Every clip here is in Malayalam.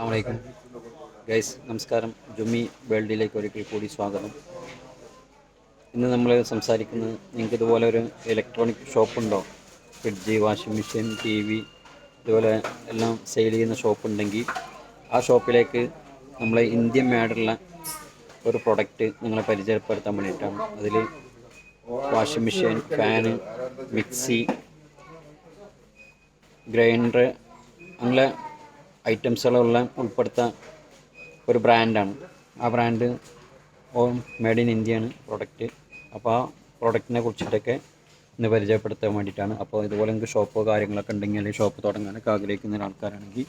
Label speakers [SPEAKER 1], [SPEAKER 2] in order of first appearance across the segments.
[SPEAKER 1] അസ്സാമലൈക്കും ഗൈസ് നമസ്കാരം. ജുമ്മി വേൾഡിലേക്ക് ഒരിക്കൽ കൂടി സ്വാഗതം. ഇന്ന് നമ്മൾ സംസാരിക്കുന്നത് നിങ്ങൾക്ക് ഇതുപോലെ ഒരു ഇലക്ട്രോണിക് ഷോപ്പ് ഉണ്ടോ? Fridge washing machine T V ഇതുപോലെ എല്ലാം സെയിൽ ചെയ്യുന്ന ഷോപ്പ് ഉണ്ടെങ്കിൽ ആ ഷോപ്പിലേക്ക് നമ്മളെ ഇന്ത്യൻ മേഡുള്ള ഒരു പ്രൊഡക്റ്റ് നിങ്ങളെ പരിചയപ്പെടുത്താൻ വേണ്ടിയിട്ടാണ്. അതിൽ washing machine fan mixie grinder അങ്ങനെ ഐറ്റംസുകളുള്ള ഉൾപ്പെടുത്താൻ ഒരു ബ്രാൻഡാണ്. ആ ബ്രാൻഡ് മെയ്ഡ് ഇൻ ഇന്ത്യയാണ് പ്രൊഡക്റ്റ് അപ്പോൾ ആ പ്രൊഡക്റ്റിനെ കുറിച്ചിട്ടൊക്കെ ഇന്ന് പരിചയപ്പെടുത്താൻ വേണ്ടിയിട്ടാണ്. അപ്പോൾ ഇതുപോലെ നിങ്ങൾക്ക് ഷോപ്പോ കാര്യങ്ങളൊക്കെ ഉണ്ടെങ്കിൽ അല്ലെങ്കിൽ ഷോപ്പ് തുടങ്ങാനൊക്കെ ആഗ്രഹിക്കുന്ന ആൾക്കാരാണെങ്കിൽ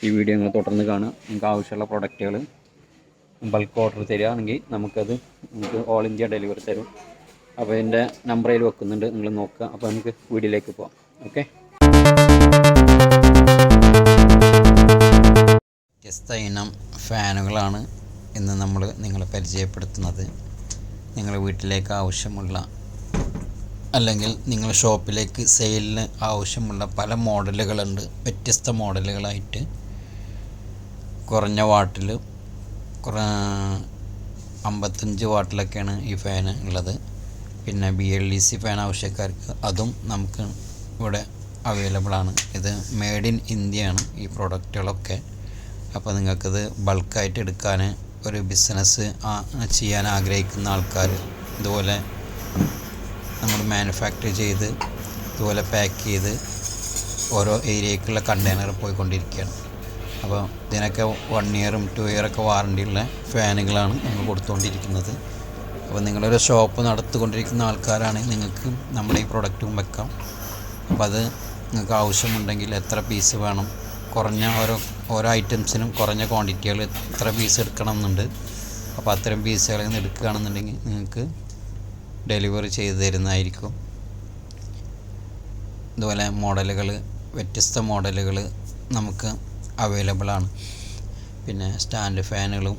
[SPEAKER 1] ഈ വീഡിയോ നിങ്ങൾ തുടർന്ന് കാണുക. നിങ്ങൾക്ക് ആവശ്യമുള്ള പ്രൊഡക്റ്റുകൾ ബൾക്ക് ഓർഡർ തരികയാണെങ്കിൽ നമുക്കത് നമുക്ക് ഓൾ ഇന്ത്യ ഡെലിവറി തരും. അപ്പോൾ എന്റെ നമ്പറിൽ വെക്കുന്നുണ്ട്. നിങ്ങൾ നോക്കുക. അപ്പോൾ നമുക്ക് വീഡിയോയിലേക്ക് പോകാം ഓക്കെ വ്യത്യസ്ത ഇനം ഫാനുകളാണ് ഇന്ന് നമ്മൾ നിങ്ങളെ പരിചയപ്പെടുത്തുന്നത്. നിങ്ങളുടെ വീട്ടിലേക്ക് ആവശ്യമുള്ള അല്ലെങ്കിൽ നിങ്ങൾ ഷോപ്പിലേക്ക് സെയിലിന് ആവശ്യമുള്ള പല മോഡലുകളുണ്ട്. വ്യത്യസ്ത മോഡലുകളായിട്ട് കുറഞ്ഞ വാട്ടിൽ കുറ അമ്പത്തഞ്ച് വാട്ടിലൊക്കെയാണ് ഈ ഫാൻ ഉള്ളത്. പിന്നെ B L D C fan ആവശ്യക്കാർക്ക് അതും നമുക്ക് ഇവിടെ അവൈലബിൾ ആണ് ഇത് മെയ്ഡ് ഇൻ ഇന്ത്യയാണ് ഈ പ്രൊഡക്റ്റുകളൊക്കെ. അപ്പോൾ നിങ്ങൾക്കത് ബൾക്കായിട്ട് എടുക്കാൻ ഒരു ബിസിനസ് ചെയ്യാൻ ആഗ്രഹിക്കുന്ന ആൾക്കാർ ഇതുപോലെ നമ്മൾ മാനുഫാക്ചർ ചെയ്ത് ഇതുപോലെ പാക്ക് ചെയ്ത് ഓരോ ഏരിയക്കുള്ള കണ്ടെയ്നർ പോയിക്കൊണ്ടിരിക്കുകയാണ്. അപ്പോൾ ഇതിനൊക്കെ വൺ ഇയറും ടു ഇയറൊക്കെ വാറണ്ടിയുള്ള ഫാനുകളാണ് നമ്മൾ കൊടുത്തുകൊണ്ടിരിക്കുന്നത്. അപ്പോൾ നിങ്ങളൊരു ഷോപ്പ് നടത്തിക്കൊണ്ടിരിക്കുന്ന ആൾക്കാരാണെങ്കിൽ നിങ്ങൾക്ക് നമ്മുടെ ഈ പ്രൊഡക്റ്റും വെക്കാം. അപ്പോൾ അത് നിങ്ങൾക്ക് ആവശ്യമുണ്ടെങ്കിൽ എത്ര പീസ് വേണം കുറഞ്ഞ ഓരോ ഓരോ ഐറ്റംസിനും കുറഞ്ഞ ക്വാണ്ടിറ്റികൾ എത്ര പീസ് എടുക്കണം എന്നുണ്ട് അപ്പോൾ അത്തരം പീസുകളിൽ നിന്ന് എടുക്കുകയാണെന്നുണ്ടെങ്കിൽ നിങ്ങൾക്ക് ഡെലിവറി ചെയ്ത് തരുന്നതായിരിക്കും. ഇതുപോലെ മോഡലുകൾ വ്യത്യസ്ത മോഡലുകൾ നമുക്ക് അവൈലബിൾ ആണ്. പിന്നെ സ്റ്റാൻഡ് ഫാനുകളും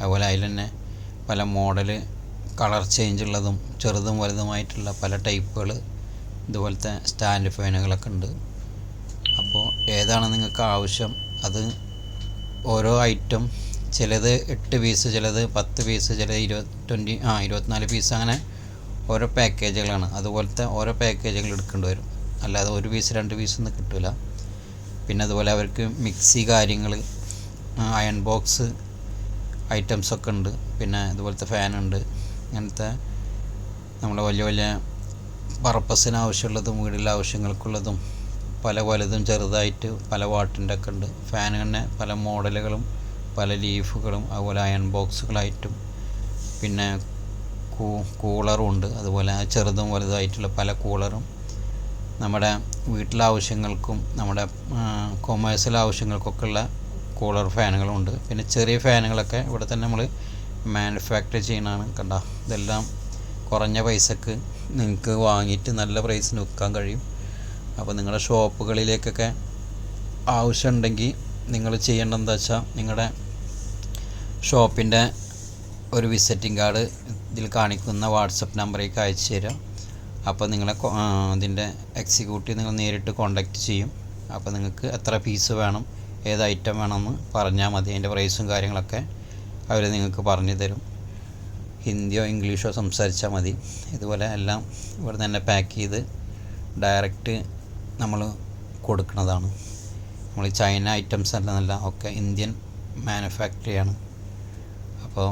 [SPEAKER 1] അതുപോലെ അതിൽ തന്നെ പല മോഡൽ കളർ ചേഞ്ച് ഉള്ളതും ചെറുതും വലുതുമായിട്ടുള്ള പല ടൈപ്പുകൾ ഇതുപോലത്തെ സ്റ്റാൻഡ് ഫാനുകളൊക്കെ ഉണ്ട്. അപ്പോൾ ഏതാണ് നിങ്ങൾക്ക് ആവശ്യം? അത് ഓരോ ഐറ്റം ചിലത് എട്ട് പീസ് ചിലത് പത്ത് പീസ് ചിലത് ഇരുപത് ട്വന്റി ആ ഇരുപത്തിനാല് പീസ് അങ്ങനെ ഓരോ പാക്കേജുകളാണ് അതുപോലത്തെ ഓരോ പാക്കേജുകൾ എടുക്കേണ്ടി വരും. അല്ലാതെ ഒരു പീസ് രണ്ട് പീസ് ഒന്നും കിട്ടില്ല പിന്നെ അതുപോലെ അവർക്ക് മിക്സി കാര്യങ്ങൾ അയൺ ബോക്സ് ഐറ്റംസ് ഒക്കെ ഉണ്ട്. പിന്നെ ഇതുപോലത്തെ ഫാനുണ്ട് അങ്ങനത്തെ നമ്മുടെ വലിയ വലിയ പർപ്പസിന് ആവശ്യമുള്ളതും വീടിലെ ആവശ്യങ്ങൾക്കുള്ളതും പല വലുതും ചെറുതായിട്ട് പല വാട്ടിന്റെ ഒക്കെ ഉണ്ട്. ഫാൻ തന്നെ പല മോഡലുകളും പല ലീഫുകളും അതുപോലെ അയൺ ബോക്സുകളായിട്ടും പിന്നെ കൂ കൂളറും ഉണ്ട്. അതുപോലെ ചെറുതും വലുതായിട്ടുള്ള പല കൂളറും നമ്മുടെ വീട്ടിലെ ആവശ്യങ്ങൾക്കും നമ്മുടെ കൊമേഴ്സ്യൽ ആവശ്യങ്ങൾക്കൊക്കെയുള്ള കൂളർ ഫാനുകളും ഉണ്ട്. പിന്നെ ചെറിയ ഫാനുകളൊക്കെ ഇവിടെ തന്നെ നമ്മൾ മാനുഫാക്ചർ ചെയ്യുന്നതാണ്. കണ്ട ഇതെല്ലാം കുറഞ്ഞ പൈസക്ക് നിങ്ങൾക്ക് വാങ്ങിയിട്ട് നല്ല പ്രൈസിന് വിൽക്കാൻ കഴിയും. അപ്പോൾ നിങ്ങളുടെ ഷോപ്പുകളിലേക്കൊക്കെ ആവശ്യമുണ്ടെങ്കിൽ നിങ്ങൾ ചെയ്യേണ്ടത് എന്താ വെച്ചാൽ നിങ്ങളുടെ ഷോപ്പിന്റെ ഒരു വിസിറ്റിംഗ് കാർഡ് ഇതിൽ കാണിക്കുന്ന വാട്സപ്പ് നമ്പറേക്ക് അയച്ചു തരാം. അപ്പോൾ നിങ്ങളെ അതിന്റെ എക്സിക്യൂട്ടീവ് നിങ്ങൾ നേരിട്ട് കോണ്ടാക്റ്റ് ചെയ്യും. അപ്പോൾ നിങ്ങൾക്ക് എത്ര പീസ് വേണം ഏത് ഐറ്റം വേണമെന്ന് പറഞ്ഞാൽ മതി. അതിന്റെ പ്രൈസും കാര്യങ്ങളൊക്കെ അവർ നിങ്ങൾക്ക് പറഞ്ഞു തരും. ഹിന്ദിയോ ഇംഗ്ലീഷോ സംസാരിച്ചാൽ മതി. ഇതുപോലെ എല്ലാം ഇവിടെ തന്നെ പാക്ക് ചെയ്ത് ഡയറക്റ്റ് നമ്മൾ കൊടുക്കുന്നതാണ്. നമ്മൾ ചൈന ഐറ്റംസ് അല്ലെന്നല്ല ഒക്കെ ഇന്ത്യൻ മാനുഫാക്ചറിയാണ് അപ്പോൾ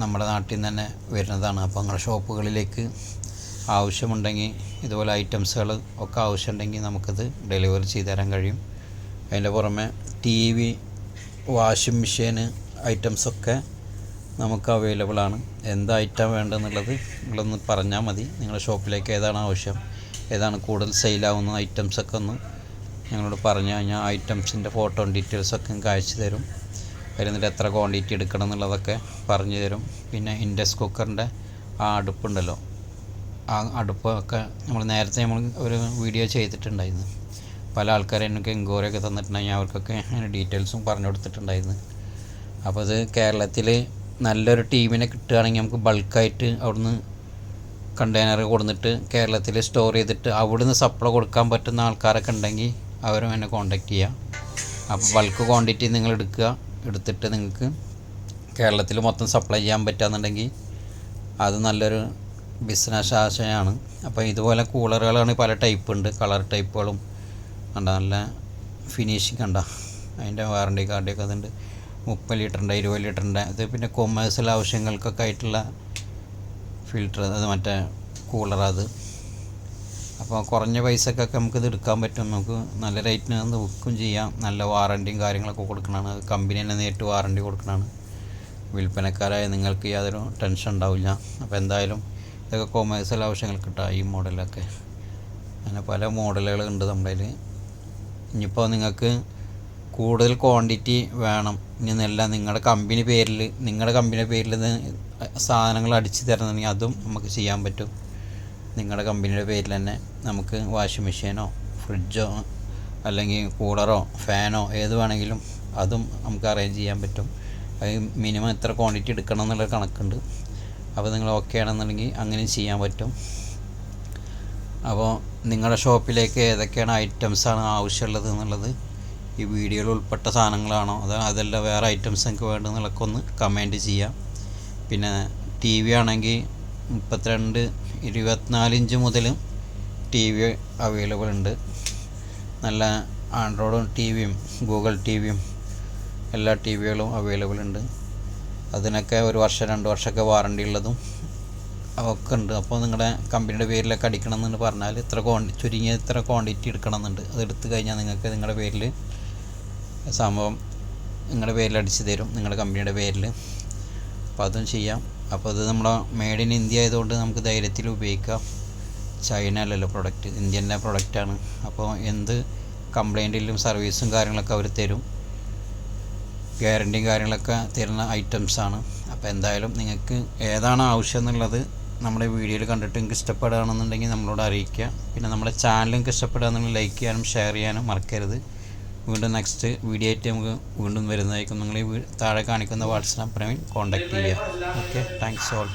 [SPEAKER 1] നമ്മുടെ നാട്ടിൽ നിന്ന് തന്നെ വരുന്നതാണ്. അപ്പോൾ നിങ്ങളുടെ ഷോപ്പുകളിലേക്ക് ആവശ്യമുണ്ടെങ്കിൽ ഇതുപോലെ ഐറ്റംസുകൾ ഒക്കെ ആവശ്യമുണ്ടെങ്കിൽ നമുക്കത് ഡെലിവറി ചെയ്തു തരാൻ കഴിയും. അതിന്റെ പുറമെ ടി വി വാഷിംഗ് മെഷീന് ഐറ്റംസൊക്കെ നമുക്ക് അവൈലബിളാണ് എന്ത് ഐറ്റം വേണ്ടെന്നുള്ളത് നിങ്ങളൊന്ന് പറഞ്ഞാൽ മതി. നിങ്ങളുടെ ഷോപ്പിലേക്ക് ഏതാണ് ആവശ്യം? ഏതാണ് കൂടുതൽ സെയിലാവുന്ന ഐറ്റംസൊക്കെ ഒന്ന് ഞങ്ങളോട് പറഞ്ഞു കഴിഞ്ഞാൽ ഐറ്റംസിന്റെ ഫോട്ടോ ഡീറ്റെയിൽസൊക്കെ കാഴ്ച തരും. വരുന്നിട്ട് എത്ര ക്വാണ്ടിറ്റി എടുക്കണം എന്നുള്ളതൊക്കെ പറഞ്ഞു തരും. പിന്നെ ഇൻഡസ് കുക്കറിന്റെ ആ അടുപ്പുണ്ടല്ലോ. ആ അടുപ്പൊക്കെ നമ്മൾ നേരത്തെ നമ്മൾ ഒരു വീഡിയോ ചെയ്തിട്ടുണ്ടായിരുന്നു. പല ആൾക്കാരും എനിക്ക് എൻക്വയറി ഒക്കെ തന്നിട്ടുണ്ടെങ്കിൽ അവർക്കൊക്കെ അതിന് ഡീറ്റെയിൽസും പറഞ്ഞു കൊടുത്തിട്ടുണ്ടായിരുന്നു. അപ്പോൾ അത് കേരളത്തിൽ നല്ലൊരു ടീമിനെ കിട്ടുകയാണെങ്കിൽ നമുക്ക് ബൾക്കായിട്ട് അവിടുന്ന് കണ്ടെയ്നർ കൊടുത്തിട്ട് കേരളത്തിൽ സ്റ്റോർ ചെയ്തിട്ട് അവിടുന്ന് സപ്ലൈ കൊടുക്കാൻ പറ്റുന്ന ആൾക്കാരൊക്കെ ഉണ്ടെങ്കിൽ അവരും എന്നെ കോണ്ടാക്ട് ചെയ്യാം. അപ്പോൾ ബൾക്ക് ക്വാണ്ടിറ്റി നിങ്ങൾ എടുക്കുക. എടുത്തിട്ട് നിങ്ങൾക്ക് കേരളത്തിൽ മൊത്തം സപ്ലൈ ചെയ്യാൻ പറ്റുകയെന്നുണ്ടെങ്കിൽ അത് നല്ലൊരു ബിസിനസ് ആശയമാണ്. അപ്പോൾ ഇതുപോലെ കൂളറുകളാണ് പല ടൈപ്പ് ഉണ്ട്. കളർ ടൈപ്പുകളും കണ്ട നല്ല ഫിനിഷിങ് കണ്ട. അതിന്റെ വാറണ്ടി കാർഡൊക്കെ അതുണ്ട്. മുപ്പത് ലിറ്ററിന്റെ ഇരുപത് ലിറ്ററിന്റെ അത് പിന്നെ കൊമേഴ്സ്യൽ ആവശ്യങ്ങൾക്കൊക്കെ ആയിട്ടുള്ള ഫിൽറ്റർ അത് മറ്റേ കൂളർ അത്. അപ്പോൾ കുറഞ്ഞ പൈസക്കൊക്കെ നമുക്ക് ഇത് എടുക്കാൻ പറ്റും. നമുക്ക് നല്ല റേറ്റിന് അത് ബുക്കും ചെയ്യാം. നല്ല വാറണ്ടിയും കാര്യങ്ങളൊക്കെ കൊടുക്കണതാണ് കമ്പനി തന്നെ നേരിട്ട് വാറണ്ടി കൊടുക്കണതാണ് വിൽപ്പനക്കാരായ നിങ്ങൾക്ക് യാതൊരു ടെൻഷൻ ഉണ്ടാവില്ല. അപ്പോൾ എന്തായാലും ഇതൊക്കെ കൊമേഴ്സ്യൽ ആവശ്യങ്ങൾക്ക് കിട്ടുക ഈ മോഡലൊക്കെ അങ്ങനെ പല മോഡലുകൾ ഉണ്ട് നമ്മുടെ ഇനിയിപ്പോൾ നിങ്ങൾക്ക് കൂടുതൽ ക്വാണ്ടിറ്റി വേണം. ഇനി എന്നല്ല നിങ്ങളുടെ കമ്പനി പേരിൽ നിങ്ങളുടെ കമ്പനി പേരിൽ സാധനങ്ങൾ അടിച്ച് തരണമെങ്കിൽ അതും നമുക്ക് ചെയ്യാൻ പറ്റും. നിങ്ങളുടെ കമ്പനിയുടെ പേരിൽ തന്നെ നമുക്ക് വാഷിംഗ് മെഷീനോ ഫ്രിഡ്ജോ അല്ലെങ്കിൽ കൂളറോ ഫാനോ ഏത് വേണമെങ്കിലും അതും നമുക്ക് അറേഞ്ച് ചെയ്യാൻ പറ്റും. അത് മിനിമം എത്ര ക്വാണ്ടിറ്റി എടുക്കണം എന്നുള്ള കണക്കുണ്ട്. അപ്പോൾ നിങ്ങൾ ഓക്കെ ആണെന്നുണ്ടെങ്കിൽ അങ്ങനെ ചെയ്യാൻ പറ്റും. അപ്പോൾ നിങ്ങളുടെ ഷോപ്പിലേക്ക് ഏതൊക്കെയാണ് ഐറ്റംസാണ് ആവശ്യമുള്ളത് എന്നുള്ളത് ഈ വീഡിയോയിൽ ഉൾപ്പെട്ട സാധനങ്ങളാണോ അതോ അതല്ല വേറെ ഐറ്റംസ് നിങ്ങൾക്ക് വേണ്ടതെന്നുള്ളതൊക്കെ ഒന്ന് കമന്റ് ചെയ്യാം. പിന്നെ ടി വി ആണെങ്കിൽ മുപ്പത്തിരണ്ട് ഇരുപത്തിനാല് ഇഞ്ച് മുതൽ ടി വി അവൈലബിൾ ഉണ്ട്. നല്ല ആൻഡ്രോയിഡ് ടി വിയും ഗൂഗിൾ ടി വിയും എല്ലാ ടി വികളും അവൈലബിൾ ഉണ്ട്. അതിനൊക്കെ ഒരു വർഷം രണ്ട് വർഷമൊക്കെ വാറണ്ടി ഉള്ളതും ഒക്കെ ഉണ്ട്. അപ്പോൾ നിങ്ങളുടെ കമ്പനിയുടെ പേരിലൊക്കെ അടിക്കണം എന്ന് പറഞ്ഞാൽ ഇത്ര ക്വാണ്ടി ചുരുങ്ങിയ ഇത്ര ക്വാണ്ടിറ്റി എടുക്കണം എന്നുണ്ട് അത് എടുത്തു കഴിഞ്ഞാൽ നിങ്ങൾക്ക് നിങ്ങളുടെ പേരിൽ സംഭവം നിങ്ങളുടെ പേരിൽ അടിച്ചു തരും. നിങ്ങളുടെ കമ്പനിയുടെ പേരിൽ. അപ്പോൾ അതും ചെയ്യാം. അപ്പോൾ അത് നമ്മുടെ മെയ്ഡ് ഇൻ ഇന്ത്യ ആയതുകൊണ്ട് നമുക്ക് ധൈര്യത്തിൽ ഉപയോഗിക്കാം. ചൈന അല്ലല്ലോ പ്രൊഡക്റ്റ് ഇന്ത്യന്റെ പ്രൊഡക്റ്റാണ് അപ്പോൾ എന്ത് കംപ്ലൈന്റിലും സർവീസും കാര്യങ്ങളൊക്കെ അവർ തരും. ഗ്യാരണ്ടിയും കാര്യങ്ങളൊക്കെ തരുന്ന ഐറ്റംസാണ് അപ്പോൾ എന്തായാലും നിങ്ങൾക്ക് ഏതാണ് ആവശ്യം എന്നുള്ളത് നമ്മുടെ വീഡിയോയിൽ കണ്ടിട്ട് നിങ്ങൾക്ക് ഇഷ്ടപ്പെടുകയാണെന്നുണ്ടെങ്കിൽ നമ്മളോട് അറിയിക്കുക. പിന്നെ നമ്മുടെ ചാനൽ നിങ്ങൾക്ക് ഇഷ്ടപ്പെടുകയാണെന്നുണ്ടെങ്കിൽ ലൈക്ക് ചെയ്യാനും ഷെയർ ചെയ്യാനും മറക്കരുത്. വീണ്ടും നെക്സ്റ്റ് വീഡിയോ ആയിട്ട് നമുക്ക് വീണ്ടും വരുന്നതായിരിക്കും. നിങ്ങൾ ഈ താഴെ കാണിക്കുന്ന വാട്സപ്പ് നമ്പറിൽ കോൺടാക്റ്റ് ചെയ്യുക ഓക്കെ താങ്ക്സ് ഓൾ